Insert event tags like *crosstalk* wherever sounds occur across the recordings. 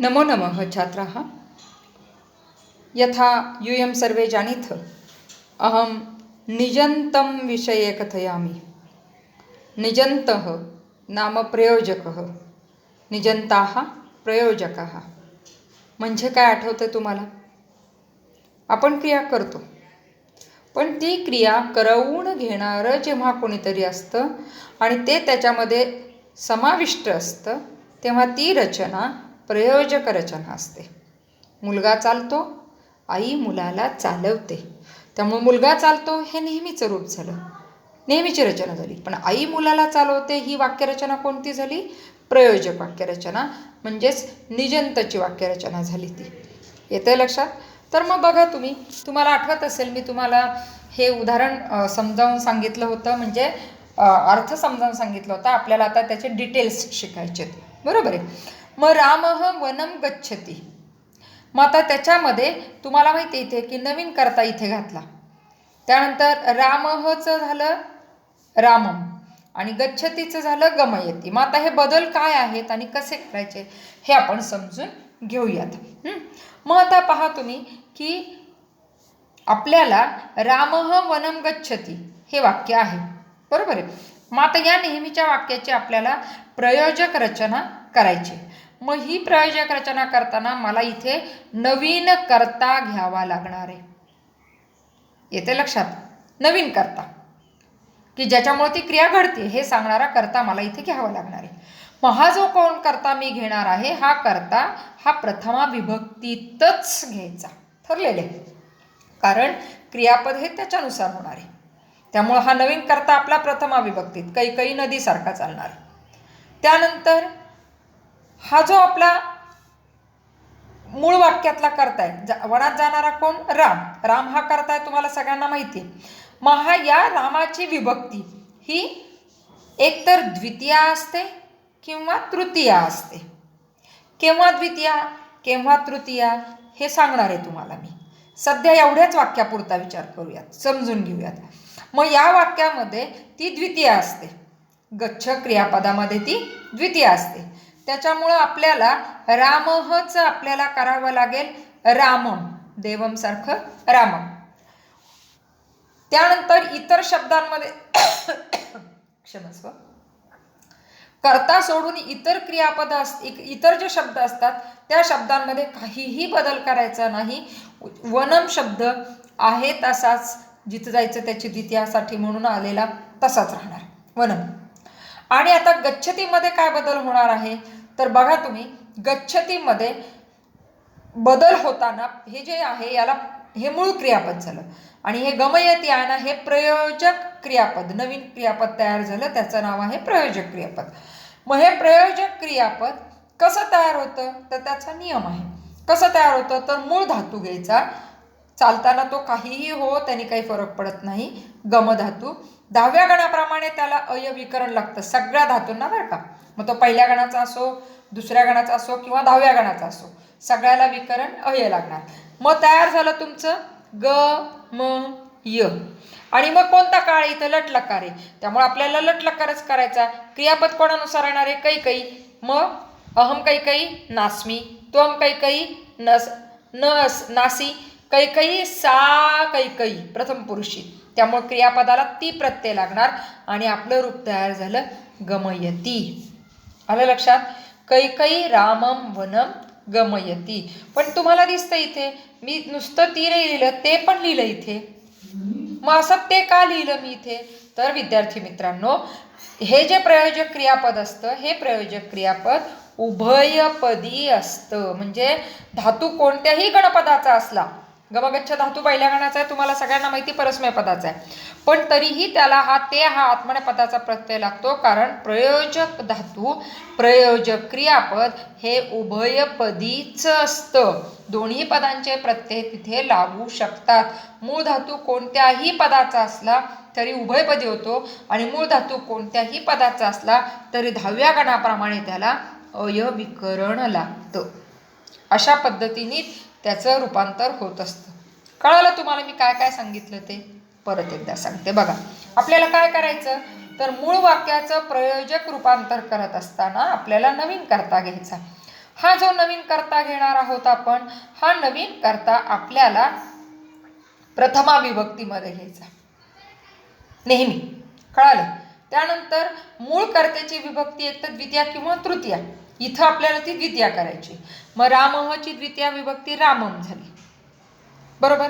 नमो नमः छात्राः। यथा यूयं सर्वे जानीथ अहं निजन्तं विषये कथयामि। निजन्तः नाम प्रयोजकः निजंताः प्रयोजकः। म्हणजे काय आठवतं तुम्हाला? आपण क्रिया करतो. पण ती क्रिया करवून घेणारं जेव्हा कोणीतरी असतं आणि ते त्याच्यामध्ये समाविष्ट असतं तेव्हा ती रचना प्रयोजक रचना असते. मुलगा चालतो आई मुलाला चालवते. त्यामुळे मुलगा चालतो हे नेहमीचं रूप झालं. नेहमीची रचना झाली. पण आई मुलाला चालवते ही वाक्यरचना कोणती झाली? प्रयोजक वाक्यरचना म्हणजेच निजंतची वाक्यरचना झाली ती. येते लक्षात? तर मग बघा तुम्ही. तुम्हाला आठवत असेल मी तुम्हाला हे उदाहरण समजावून सांगितलं होतं. म्हणजे अर्थ समजावून सांगितलं होतं. आपल्याला आता त्याचे डिटेल्स शिकायचे आहेत बरोबर आहे? मग रामः वनम गच्छती. मग आता त्याच्यामध्ये तुम्हाला माहिती इथे की नवीन करता इथे घातला. त्यानंतर रामहचं झालं रामम आणि गच्छतीचं झालं गमयती. मग आता हे बदल काय आहेत आणि कसे करायचे हे आपण समजून घेऊयात. मग आता पहा तुम्ही की आपल्याला रामह वनम गच्छती हे वाक्य आहे. बरोबर आहे? मग आता या नेहमीच्या वाक्याची आपल्याला प्रयोजक रचना करायची मग ही प्रायोजक रचना करताना मला इथे नवीन करता घ्यावा लागणार आहे. येते लक्षात? नवीन करता. की ज्याच्यामुळे ती क्रिया घडते हे सांगणारा करता मला इथे घ्यावा लागणार आहे. मग हा जो कोण करता मी घेणार आहे हा करता हा प्रथमा विभक्तीतच घ्यायचा. ठरलेले कारण क्रियापद हे त्याच्यानुसार होणार आहे. त्यामुळं हा नवीन करता आपला प्रथमा विभक्तीत कैकई नदीसारखा चालणार त्यानंतर हा जो आपला मूळ वाक्यातला करताय जा वनात जाणारा कोण? राम. राम हा करताय तुम्हाला सगळ्यांना माहिती. आहे या रामाची विभक्ती ही एकतर द्वितीया असते किंवा तृतीया असते. केव्हा द्वितीया? केव्हा तृतीया? हे सांगणार आहे तुम्हाला मी. सध्या एवढ्याच वाक्यापुरता विचार करूयात समजून घेऊयात. मग या वाक्यामध्ये ती द्वितीया असते. गच्छ क्रियापदामध्ये ती द्वितीया असते. त्याच्यामुळं आपल्याला रामहच आपल्याला करावं लागेल. रामम देवमसारखं रामम. त्यानंतर इतर शब्दांमध्ये *coughs* क्षमस्व करता सोडून इतर क्रियापद अस इक- इतर जे शब्द असतात त्या शब्दांमध्ये काहीही बदल करायचा नाही. वनम शब्द आहे तसाच जिथं जायचं त्याची द्वितीयासाठी म्हणून आलेला तसाच राहणार. वनम. आणि आता गच्छतीमध्ये काय बदल होणार आहे? तर बघा तुम्ही गच्छतीमध्ये बदल होताना हे जे आहे याला हे मूळ क्रियापद झालं. आणि हे गमयती आहे ना हे प्रयोजक क्रियापद नवीन क्रियापद तयार झालं त्याचं नाव आहे प्रयोजक क्रियापद. मग हे प्रयोजक क्रियापद कसं तयार होतं? तर त्याचा नियम आहे. कसं तयार होतं? तर मूळ धातू घ्यायचा. चालताना तो काहीही हो त्याने काही फरक पडत नाही. गमधातू दहाव्या गणाप्रमाणे त्याला अयविकरण लागतं सगळ्या धातूंना बरं का? मग तो पहिल्या गणाचा असो दुसऱ्या गणाचा असो किंवा दहाव्या गणाचा असो सगळ्याला विकरण अय लागणार. मग तयार झालं तुमचं ग म य. आणि मग कोणता काळ इथं लटलकार आहे. त्यामुळे आपल्याला लटलकारच करायचा. क्रियापद कोणानुसार येणार आहे? काही काही मग अहम काही काही नास्मी. त्वम काही काही नस नस नासी. काही काही सा काही काही प्रथम पुरुषी. त्यामुळे क्रियापदाला ती प्रत्यय लागणार आणि आपलं रूप तयार झालं गमयती. आलं लक्षात? कैकई रामम वनम गमयती. पण तुम्हाला दिसतं इथे मी नुसतं ती नाही लिहिलं ते पण लिहिलं इथे. मग असं ते का लिहिलं मी इथे? तर विद्यार्थी मित्रांनो हे जे प्रयोजक क्रियापद असतं हे प्रयोजक क्रियापद उभयपदी असतं. म्हणजे धातू कोणत्याही गणपदाचा असला गमगच्छ धातू पहिल्या गणाचा आहे तुम्हाला सगळ्यांना माहिती परस्मय पदाचा आहे. पण तरीही त्याला हा ते हा आत्मने पदाचा प्रत्यय लागतो कारण प्रयोजक धातू प्रयोजक क्रियापद हे उभयपदीच असतं. दोन्ही पदांचे प्रत्यय तिथे लागू शकतात. मूळ धातू कोणत्याही पदाचा असला तरी उभयपदी होतो आणि मूळ धातू कोणत्याही पदाचा असला तरी दहाव्या गणाप्रमाणे त्याला अयविकरण लागतं. अशा पद्धतीने त्याचं रूपांतर होत असतं. कळालं तुम्हाला मी काय काय सांगितलं ते? परत एकदा सांगते बघा. आपल्याला काय करायचं? तर मूळ वाक्याचं प्रयोजक रूपांतर करत असताना आपल्याला नवीन करता घ्यायचा. हा जो नवीन करता घेणार आहोत आपण हा नवीन करता आपल्याला प्रथमा विभक्तीमध्ये घ्यायचा. नेहमी. कळालं? त्यानंतर मूळ कर्त्याची विभक्ती एक तर द्वितीया किंवा तृतीया. इथं आपल्याला ती द्वितीया करायची. मग रामहची द्वितीया विभक्ती रामम झाली. बरोबर?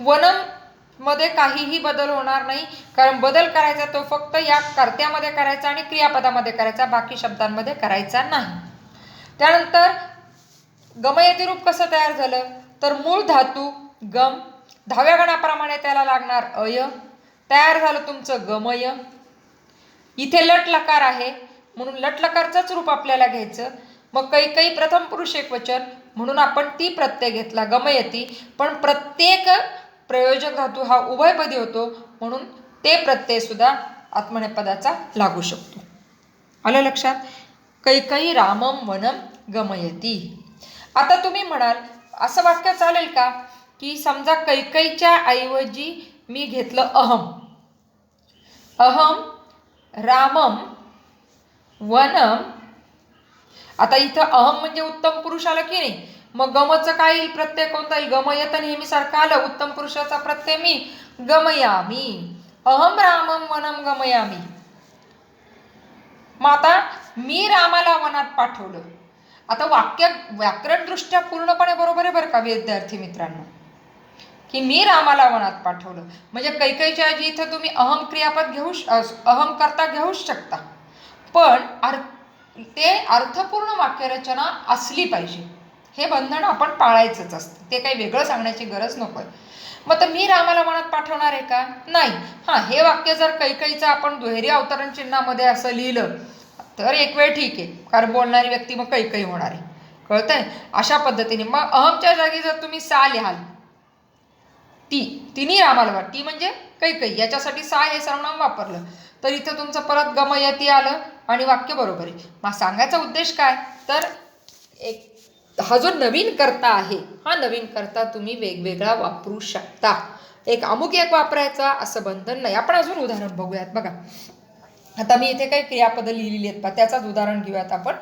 वनममध्ये काहीही बदल होणार नाही. कारण बदल करायचा तो फक्त या कर्त्यामध्ये करायचा आणि क्रियापदामध्ये करायचा बाकी शब्दांमध्ये करायचा नाही. त्यानंतर गमयती रूप कसं तयार झालं? तर मूळ धातू गम दहाव्या गणाप्रमाणे त्याला लागणार अय. तयार झालं तुमचं गमय. इथे लट लकार आहे. म्हणून लटलकारचंच रूप आपल्याला घ्यायचं. मग काही काही प्रथम पुरुष एक वचन म्हणून आपण ती प्रत्यय घेतला गमयती. पण प्रत्येक प्रयोजक धातू हा उभयपदी होतो म्हणून ते प्रत्यय सुद्धा आत्मनेपदाचा लागू शकतो. आलं लक्षात? कैकई रामम वनम गमयती. आता तुम्ही म्हणाल असं वाक्य चालेल का? की समजा कैकईच्या ऐवजी मी घेतलं अहम. अहम रामम वनम. आता इथं अहम म्हणजे उत्तम पुरुष आलं की नाही? मग गमचं काय येईल? प्रत्यय कोणता येईल? गम नेहमी सारखं आलं उत्तम पुरुषाचा प्रत्यय मी. गमयामी. अहम रामम वनम गमयामी. मग आता मी रामाला वनात पाठवलं. आता वाक्य व्याकरणदृष्ट्या पूर्णपणे बरोबर आहे बरं का विद्यार्थी मित्रांनो? की मी रामाला वनात पाठवलं. म्हणजे कैकईच्या आजी इथं तुम्ही अहम क्रियापद घेऊ श- अहम करता घेऊच शकता. पण अर् ते अर्थपूर्ण वाक्यरचना असली पाहिजे. हे बंधन आपण पाळायचंच असतं. ते काही वेगळं सांगण्याची गरज नको आहे मग तर मी रामाला मनात पाठवणार आहे का? नाही. हां हे वाक्य जर कैकईचं आपण दुहेरी अवतरण चिन्हामध्ये असं लिहिलं तर एक वेळ ठीक आहे. कारण बोलणारी व्यक्ती मग कैकई होणार आहे. कळतंय? अशा पद्धतीने. मग अहमच्या जागी जर तुम्ही सा लिहाल ती तिन्ही रामाला ती म्हणजे कैकई. याच्यासाठी सा हे सर्वनाम वापरलं. तर इथं तुमचं परत गमयती आलं. आणि वाक्य बरोबर. आहे मग सांगायचा उद्देश काय? तर एक हा जो नवीन करता आहे हा नवीन करता तुम्ही वेगवेगळा वापरू शकता. एक अमुक एक वापरायचा असं बंधन नाही. आपण अजून उदाहरण बघूयात बघा. आता मी इथे काही क्रियापदं लिहिलेली आहेत पहा. त्याचाच उदाहरण घेऊयात आपण.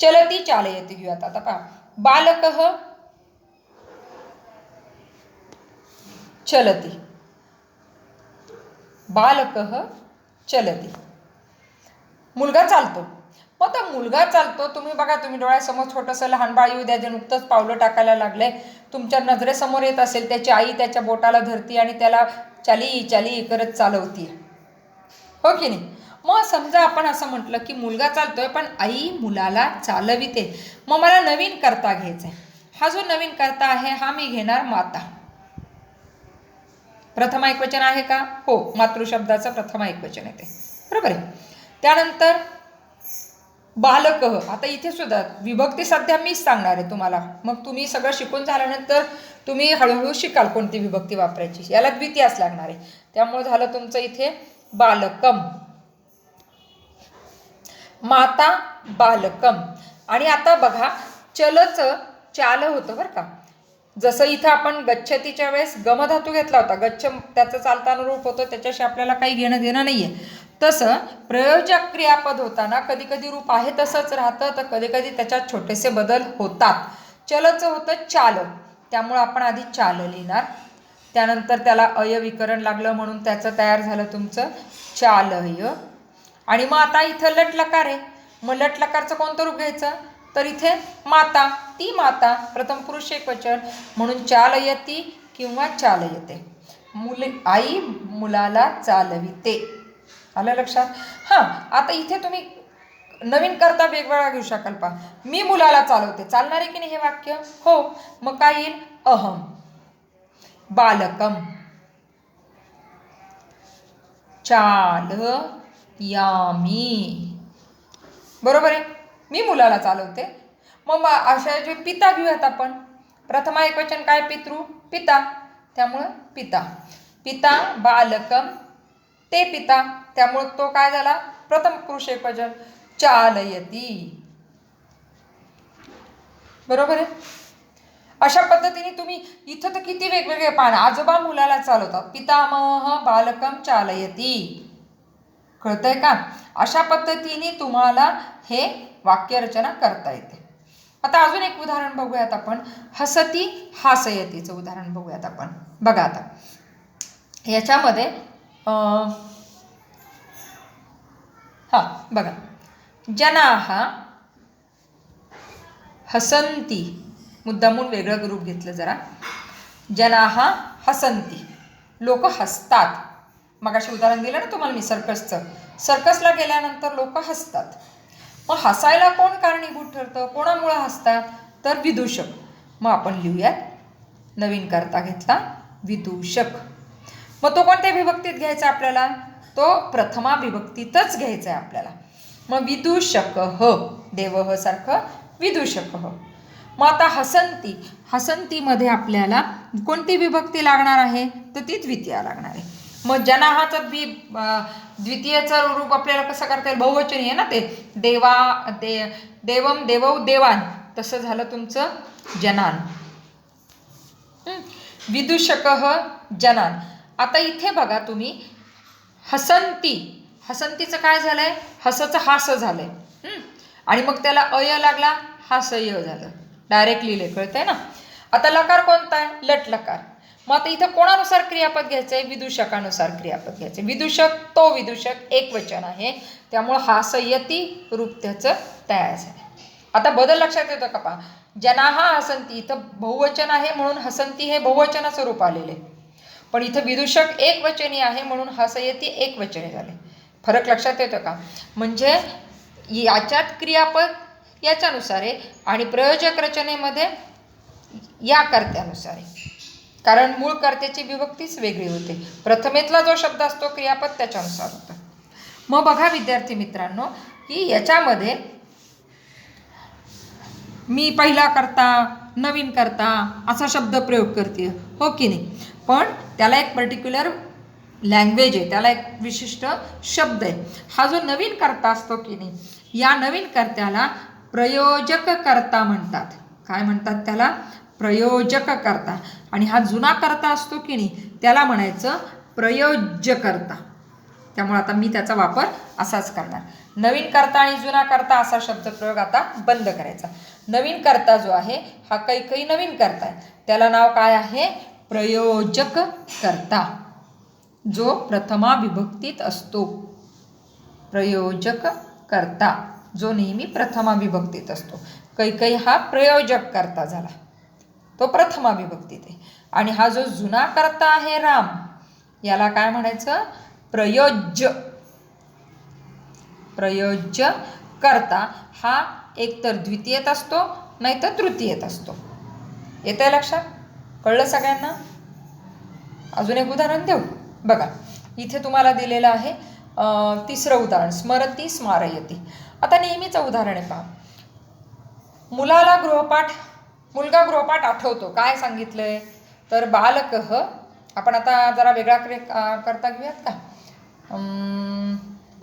चलती चालयती घेऊयात आता पहा. बालक चलती. बालक चलती. मुलगा चालतो. मग आता मुलगा चालतो तुम्ही बघा तुम्ही डोळ्यासमोर छोटंसं लहान बाळ येऊ द्या जे नुकतंच पावलं टाकायला लागलंय. तुमच्या नजरेसमोर येत असेल त्याची आई त्याच्या बोटाला धरती आणि त्याला चाली चाली करत चालवती. हो की नाही? मग समजा आपण असं म्हटलं की मुलगा चालतोय पण आई मुलाला चालविते. मग मला नवीन करता घ्यायचा आहे हा जो नवीन करता आहे हा मी घेणार माता. प्रथम ऐकवचन आहे का? हो मातृशब्दाचं प्रथम ऐकवचन येते बरोबर आहे? त्यानंतर बालक. आता इथे सुद्धा विभक्ती सध्या मीच सांगणार आहे तुम्हाला. मग तुम्ही सगळं शिकून झाल्यानंतर तुम्ही हळूहळू शिकाल कोणती विभक्ती वापरायची. याला द्वितीयास लागणार आहे. त्यामुळे झालं तुमचं इथे बालकम. माता बालकम. आणि आता बघा चलचं चाल होतं बरं का. जसं इथं आपण गच्छतीच्या वेळेस गमधातू घेतला होता. गच्छ त्याचं चालतानुरूप होतं त्याच्याशी आपल्याला काही घेणं देणं नाही आहे तसं प्रयोजक क्रियापद होताना कधी कधी रूप आहे तसंच राहतं तर कधी कधी त्याच्यात छोटेसे बदल होतात. चलचं होतं चाल त्यामुळं आपण आधी चाल लिहिणार. त्यानंतर त्याला अयविकरण लागलं म्हणून त्याचं तयार झालं तुमचं चालय. आणि मग आता इथं लटलकार आहे. मग लटलकारचं कोणतं रूप घ्यायचं? तर इथे माता. ती माता प्रथम पुरुष एक वचन म्हणून चालयती किंवा चालयते. मुले आई मुलाला चालविते. आलं लक्षात? हां आता इथे तुम्ही नवीन करता वेगवेगळा घेऊ शकाल पा मी मुलाला चालवते. चालणार आहे की नाही हे वाक्य? हो. मग काय येईल? अहम बालकम चाल यामी बरोबर आहे? मी मुलाला चालवते. मग अशा जे पिता घेऊयात आपण. प्रथम एक वचन काय? पितृ पिता. त्यामुळं पिता. पिता बालकम ते पिता. त्यामुळं तो काय झाला? प्रथम कृषेपजन चालयती. बरोबर आहे? अशा पद्धतीने तुम्ही इथं तर किती वेगवेगळे पान आजोबा मुलाला चालवतात. पितामह बालकम चालयती. कळतंय का? अशा पद्धतीने तुम्हाला हे वाक्यरचना करता येते. आता अजून एक उदाहरण बघूयात आपण. हसती हासयतीचं उदाहरण बघूयात आपण. बघा आता. याच्यामध्ये अं, हा बघा. जनाहा हसंती मुद्दामून वेगळं ग्रुप घेतलं जरा. जनाः हसंती लोक हसतात. मग उदाहरण दिलं ना तुम्हाला मी सर्कसचं सर्कसला गेल्यानंतर लोक हसतात. मग हसायला कोण कारणीभूत ठरतं? कोणामुळं हसतात? तर विदूषक. मग आपण लिहूयात. नवीन करता घेतला. विदूषक. मग तो कोणत्या विभक्तीत घ्यायचा आपल्याला? तो प्रथमा विभक्तीतच घ्यायचा आहे आपल्याला. मग विदूषक ह देवह सारखं विदूषक. ह मग आता हसंती. हसंतीमध्ये आपल्याला कोणती विभक्ती लागणार आहे? तर ती द्वितीय लागणार आहे. मग जनाहाचं द्वि द्वितीयचं रूप आपल्याला कसं करता येईल? बहुवचनी आहे ना ते? देवा दे देवम देवौ देवान. तसं झालं तुमचं जनान. विदूषक जनान. आता इथे बघा तुम्ही. हसंती. हसंतीचं काय झालं आहे हसचं हास झालं आहे आणि मग त्याला अय लागला हासय झालं. डायरेक्ट लिहिले कळतंय ना? आता लकार कोणता आहे? लट लकार. मग आता इथं कोणानुसार क्रियापद घ्यायचं आहे विदूषकानुसार क्रियापद घ्यायचं विदूषक तो विदूषक एक वचन आहे. त्यामुळं हासयती रूप त्याचं तयार झालं आता बदल लक्षात येतो का पहा? जनाहा हसंती इथं बहुवचन आहे म्हणून हसंती हे बहुवचनाचं रूप आलेले पण इथं विदूषक एक वचनी आहे म्हणून हसयती एक वचने झाले. फरक लक्षात येतो का? म्हणजे याच्यात क्रियापद याच्यानुसार आहे आणि प्रयोजक रचनेमध्ये या कर्त्यानुसार आहे कारण मूळ कर्त्याची विभक्तीच वेगळी होते. प्रथमेतला जो शब्द असतो क्रियापद त्याच्यानुसार होतं. मग बघा विद्यार्थी मित्रांनो की याच्यामध्ये मी पहिला करता नवीन करता असा शब्द प्रयोग करते हो की नाही? पण त्याला एक पर्टिक्युलर लँग्वेज आहे त्याला एक विशिष्ट शब्द आहे. हा जो नवीन करता असतो की नाही या नवीन कर्त्याला प्रयोजक करता म्हणतात. काय म्हणतात त्याला? प्रयोजक करता आणि हा जुना करता असतो की नाही त्याला म्हणायचं प्रयोज्य करता त्यामुळे आता मी त्याचा वापर असाच करणार. नवीन करता आणि जुना करता असा शब्दप्रयोग आता बंद करायचा. नवीन करता जो आहे हा काही काही नवीन करता आहे. त्याला नाव काय आहे? प्रयोजक करता जो प्रथमा विभक्तीत असतो. प्रयोजक करता जो नेहमी प्रथमा विभक्तीत असतो. कैकई हा प्रयोजक करता झाला. तो प्रथमा विभक्तीत आहे. आणि हा जो जुना करता आहे राम याला काय म्हणायचं? प्रयोज्य. प्रयोज्य करता हा एकतर द्वितीयत असतो नाहीतर तृतीयत असतो. येत आहे लक्षात? कळलं सगळ्यांना? अजून एक उदाहरण देऊ? बघा इथे तुम्हाला दिलेलं आहे तिसरं उदाहरण स्मरती स्मारयती. आता नेहमीचं उदाहरण आहे पहा. मुलाला गृहपाठ मुलगा गृहपाठ आठवतो. काय सांगितलंय? तर बालकह आपण आता जरा वेगळा क्रे करता घेऊयात का?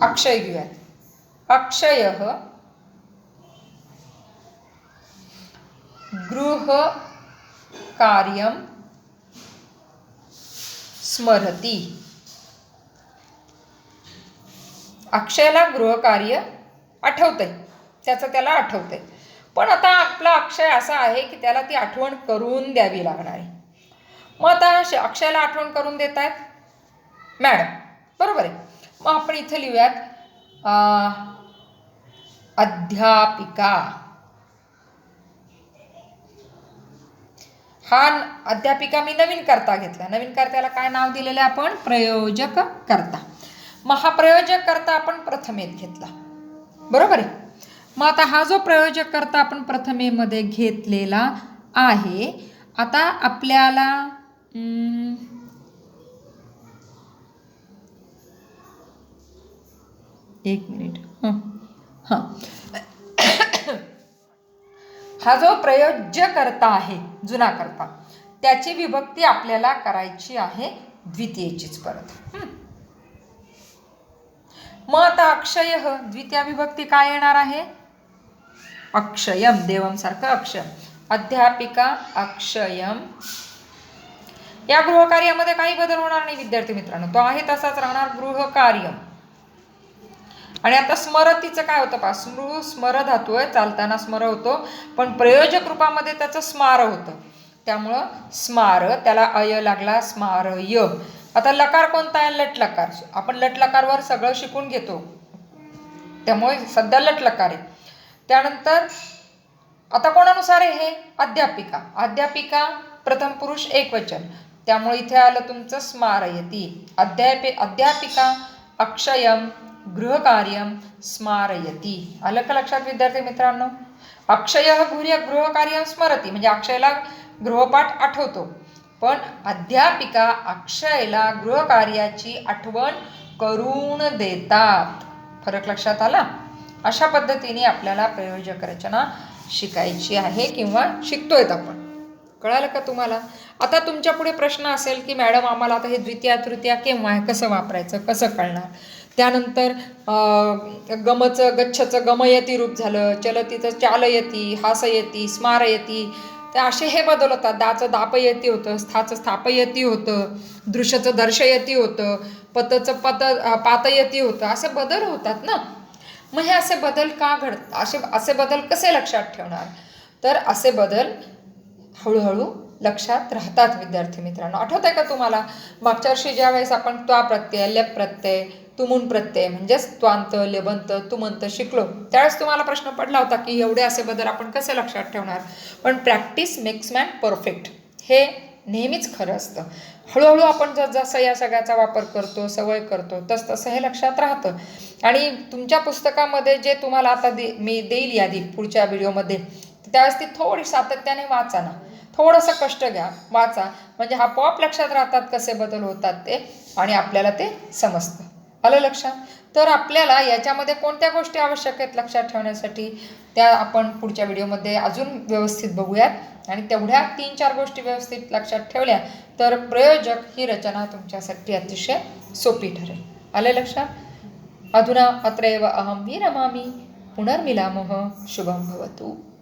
अक्षय घेऊयात. अक्षय गृह कार्यं स्मरती। अक्षयला गृहकार्य आठवतंय. त्याचं त्याला आठवतंय. पण आता आपला अक्षय असा आहे की त्याला ती आठवण करून द्यावी लागणार आहे. मग आता अक्षयला आठवण करून देत आहेत मॅडम बरोबर आहे. मग आपण इथं लिहूयात अध्यापिका. हा अध्यापिका मी नवीन करता घेतला. नवीन कर्त्याला काय नाव दिलेलं आहे आपण? प्रयोजक करता मग हा प्रयोजक करता आपण प्रथमेत घेतला. बरोबर आहे? मग आता हा जो प्रयोजक करता आपण प्रथमेमध्ये घेतलेला आहे आता आपल्याला एक मिनिट. हं हां. हा जो प्रयोज्य करता आहे जुना करता त्याची विभक्ती आपल्याला करायची आहे द्वितीयचीच परत. मग आता अक्षय द्वितीय विभक्ती काय येणार आहे? अक्षयम देवम सारखं अक्षय अध्यापिका अक्षयम. या गृहकार्यामध्ये काही बदल होणार नाही विद्यार्थी मित्रांनो. तो आहे तसाच राहणार गृहकार्यम. आणि आता स्मरतीचं काय होतं पा स्मृ स्मर धातू आहे चालताना स्मर होतो पण प्रयोजक रूपामध्ये त्याचं स्मार होतं. त्यामुळं स्मार त्याला अय लागला स्मार य आता लकार कोणता आहे? लट लकार. आपण लट लकारवर सगळं शिकून घेतो. त्यामुळे सध्या लट लकार आहे. त्यानंतर आता कोणानुसार आहे हे? अध्यापिका. अध्यापिका प्रथम पुरुष एकवचन त्यामुळे इथे आलं तुमचं स्मारयती. अध्यापे अध्यापिका अक्षयम गृहकार्यम स्मारयती. आलं का लक्षात विद्यार्थी मित्रांनो अक्षय गुर्य गृहकार्य स्मरती म्हणजे अक्षयला गृहपाठ आठवतो. पण अध्यापिका अक्षयला गृहकार्याची आठवण करून देतात. फरक लक्षात आला? अशा पद्धतीने आपल्याला प्रयोजक रचना शिकायची आहे किंवा शिकतोयत आपण. कळालं का तुम्हाला? आता तुमच्यापुढे प्रश्न असेल की मॅडम आम्हाला आता हे द्वितीय तृतीया केव्हा आहे? कसं वापरायचं? कसं कळणार? त्यानंतर गमचं गच्छचं गमयती रूप झालं चलतीचं चालयती हासयती स्मारयती तर असे हे बदल होतात दाचं दापयती होतं स्थाचं स्थापयती होतं दृश्यचं दर्शयती होतं पतचं पत पातयती होतं. असे बदल होतात ना? मग हे असे बदल का घडत? असे असे बदल कसे लक्षात ठेवणार? तर असे बदल हळूहळू लक्षात राहतात विद्यार्थी मित्रांनो. आठवत आहे का तुम्हाला? मागच्या वर्षी ज्या वेळेस आपण त्वा प्रत्यय लेप प्रत्यय तुमून प्रत्यय म्हणजेच त्वांत लेबंत तुमंत शिकलो त्यावेळेस तुम्हाला प्रश्न पडला होता की एवढे असे बदल आपण कसे लक्षात ठेवणार? पण प्रॅक्टिस मेक्स मॅन परफेक्ट. हे नेहमीच खरं असतं. हळूहळू आपण जर जसं या सगळ्याचा वापर करतो सवय करतो तस तसं हे लक्षात राहतं. आणि तुमच्या पुस्तकामध्ये जे तुम्हाला आता दे मी देईल यादी पुढच्या व्हिडिओमध्ये त्यावेळेस ती थोडी सातत्याने वाचा ना. थोडंसं कष्ट घ्या वाचा. म्हणजे हा पॉप लक्षात राहतात कसे बदल होतात ते आणि आपल्याला ते समजतं. आलं लक्षात? तर आपल्याला याच्यामध्ये कोणत्या गोष्टी आवश्यक आहेत लक्षात ठेवण्यासाठी? त्या आपण पुढच्या व्हिडिओमध्ये अजून व्यवस्थित बघूयात. आणि तेवढ्या तीन चार गोष्टी व्यवस्थित लक्षात ठेवल्या तर प्रयोजक ही रचना तुमच्यासाठी अतिशय सोपी ठरेल. आलं लक्षात? अधुना अत्रैव अहं विरमामि. पुनर्मिलामः. शुभं भवतु.